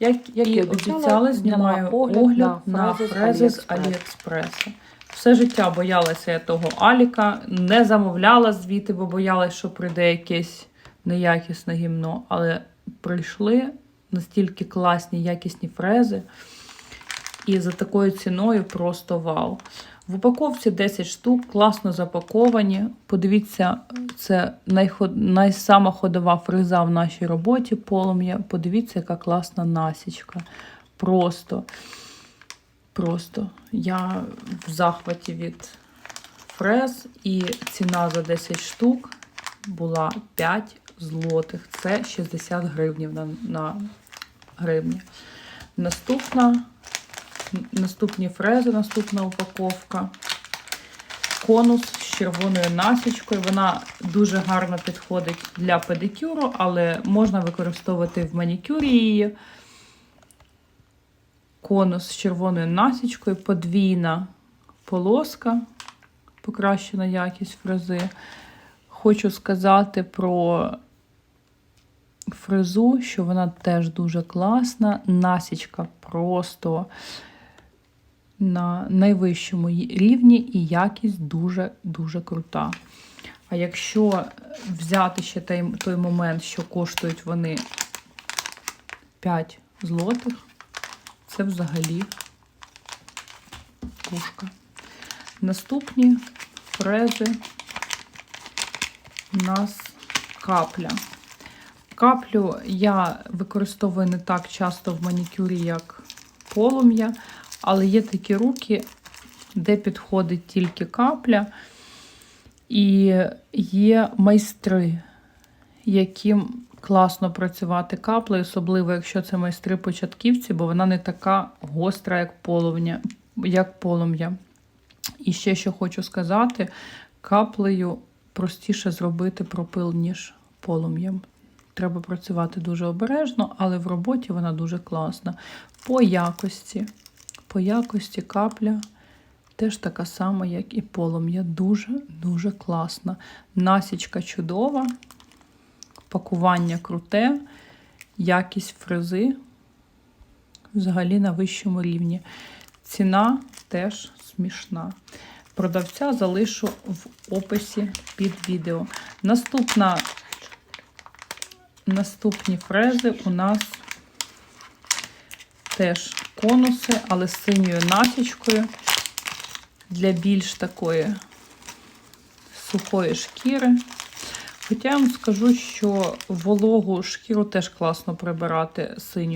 Як, як І обіцяла, знімаю огляд на фрези з. Аліекспреса. Все життя боялася я того Аліка, не замовляла звідти, бо боялась, що прийде якесь неякісне гімно. Але прийшли настільки класні, якісні фрези. І за такою ціною просто вау. В упаковці 10 штук, класно запаковані. Подивіться, це найход... найсама ходова фреза в нашій роботі полум'я. Подивіться, яка класна насічка. Просто, просто я в захваті від фрез, і ціна за 10 штук була 5 злотих. Це 60 гривнів на, на гривні. Наступна Наступні фрези, наступна упаковка. Конус з червоною насічкою. Вона дуже гарно підходить для педикюру, але можна використовувати в манікюрі її. Конус з червоною насічкою, подвійна полоска, покращена якість фрези. Хочу сказати про фрезу, що вона теж дуже класна. Насічка просто на найвищому рівні і якість дуже-дуже крута. А якщо взяти ще той, той момент, що коштують вони 5 злотих, це взагалі пушка. Наступні фрези у нас капля. Каплю я використовую не так часто в манікюрі, як полум'я, але є такі руки, де підходить тільки капля, і є майстри, яким класно працювати каплею, особливо якщо це майстри-початківці, бо вона не така гостра, як полум'я. Як полум'я. І ще що хочу сказати: каплею простіше зробити пропил, ніж полум'ям. Треба працювати дуже обережно, але в роботі вона дуже класна. По якості, по якості капля теж така сама, як і полум'я. Дуже-дуже класна. Насічка чудова, пакування круте, якість фрези взагалі на вищому рівні. Ціна теж смішна. Продавця залишу в описі під відео. Наступна Наступні фрези у нас теж конуси, але з синьою натічкою для більш такої сухої шкіри. Хоча я вам скажу, що вологу шкіру теж класно прибирати синю.